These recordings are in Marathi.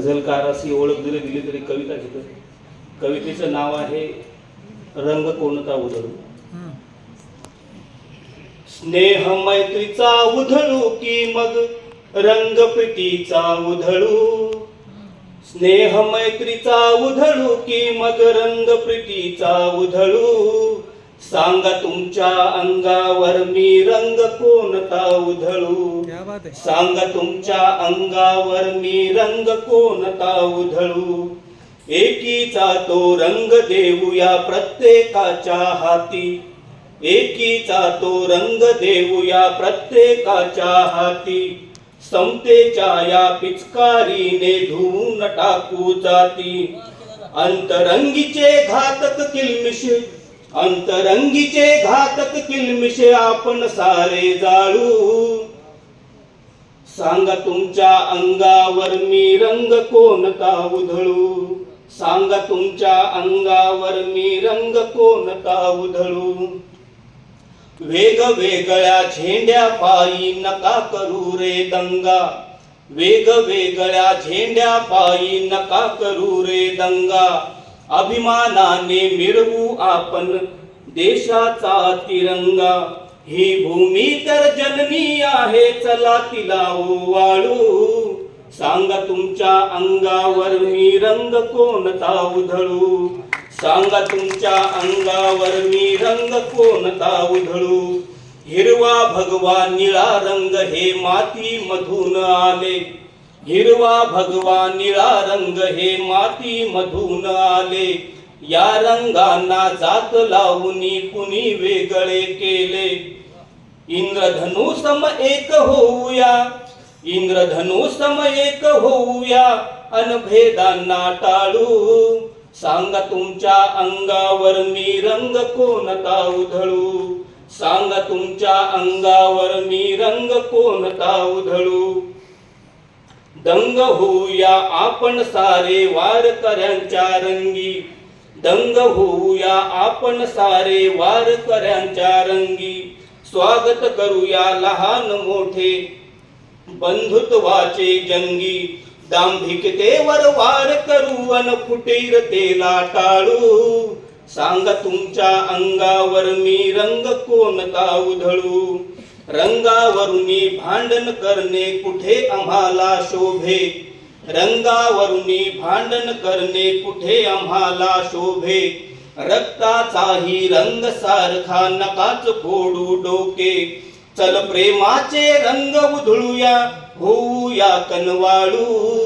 गझलकार अशी ओळख जरी दिली तरी कविता घेतं कवितेचं नाव आहे रंग कोणता उधळू? स्नेह मैत्रीचा उधळू की मग रंग प्रीतीचा उधळू? स्नेह मैत्रीचा उधळू की मग रंग प्रीतीचा उधळू? सांगा तुमच्या अंगावर मी रंग कोणता उधळू सांगा तुमच्या अंगावर मी रंग कोणता उधळू एकीचा तो रंग देऊया प्रत्येकाच्या हाती. एकीचा तो रंग देऊया प्रत्येकाच्या हाती. समतेच्या या पिचकारीने धुवून टाकू जाती. अंतरंगीचे घातक किलमिश अंतरंगीचे घातक किलमिश आपण सारे जाळू. सांगा तुमच्या अंगावर मी रंग कोणता उधळू? सांगा तुमच्या अंगावर मी रंग कोणता उधळू? वेगवेगळ्या झेंड्या पायी नका करू रे दंगा. वेगवेगळ्या झेंड्या पायी नका करू रे दंगा. अभिमानाने मिळवू आपण देशाचा तिरंगा. ही भूमी तर जननी आहे चला तिला ओवाळू. सांगा तुमच्या अंगावर मी रंग कोणता उधळू? सांगा तुमच्या अंगावर मी रंग कोणता उधळू? हिरवा भगवा निळा रंग हे माती मधून आले. हिरवा भगवा निळा रंग हे माती मधून आले. या रंगांना जात लावून कुणी वेगळे केले. इंद्रधनु सम एक होऊया इंद्रधनु सम एक होऊया अनभेदांना टाळू. सांगा तुमच्या अंगावर मी रंग कोणता उधळू? सांगा तुमच्या अंगावर मी रंग कोणता उधळू? दंग होऊया आपण सारे वारकऱ्यांच्या रंगी. दंग होऊया आपण सारे वारकऱ्यांच्या रंगी. स्वागत करूया लहान मोठे बंधुत्वाचे जंगी. दांभिकतेवर वार करू अन फुटीरतेला टाळू. सांगा तुमच्या अंगावर मी रंग कोणता उधळू? रंगावरुनी भांडण करणे कुठे आम्हाला शोभे? रंगावरुनी भांडण करणे कुठे आम्हाला शोभे? रक्ताचाही रंग सारखा नकाच फोडू डोके. चल प्रेमाचे रंग उधळूया होऊया कनवाळू.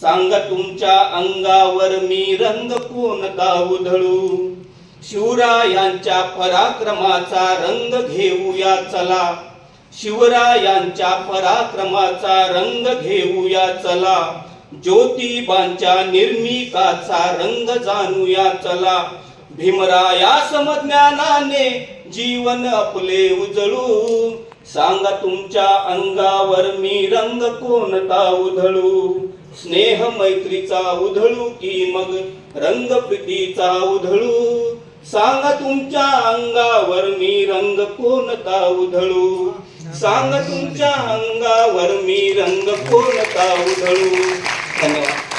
सांग तुमच्या अंगावर मी रंग कोणता उधळू? शिवरायांच्या पराक्रमाचा रंग घेऊया चला. शिवरायांच्या पराक्रमाचा रंग घेऊया चला. ज्योतिबांच्या निर्मिकाचा रंग जाणूया चला. भीमराया समज्ञानाने जीवन आपले उजळू. सांगा तुमच्या अंगावर मी रंग कोणता उधळू? स्नेह मैत्रीचा उधळू की मग रंग प्रीतीचा उधळू? सांगा तुमच्या अंगावर मी रंग कोणता उधळू सांगा तुमच्या अंगावर मी रंग कोणता उधळू धन्यवाद.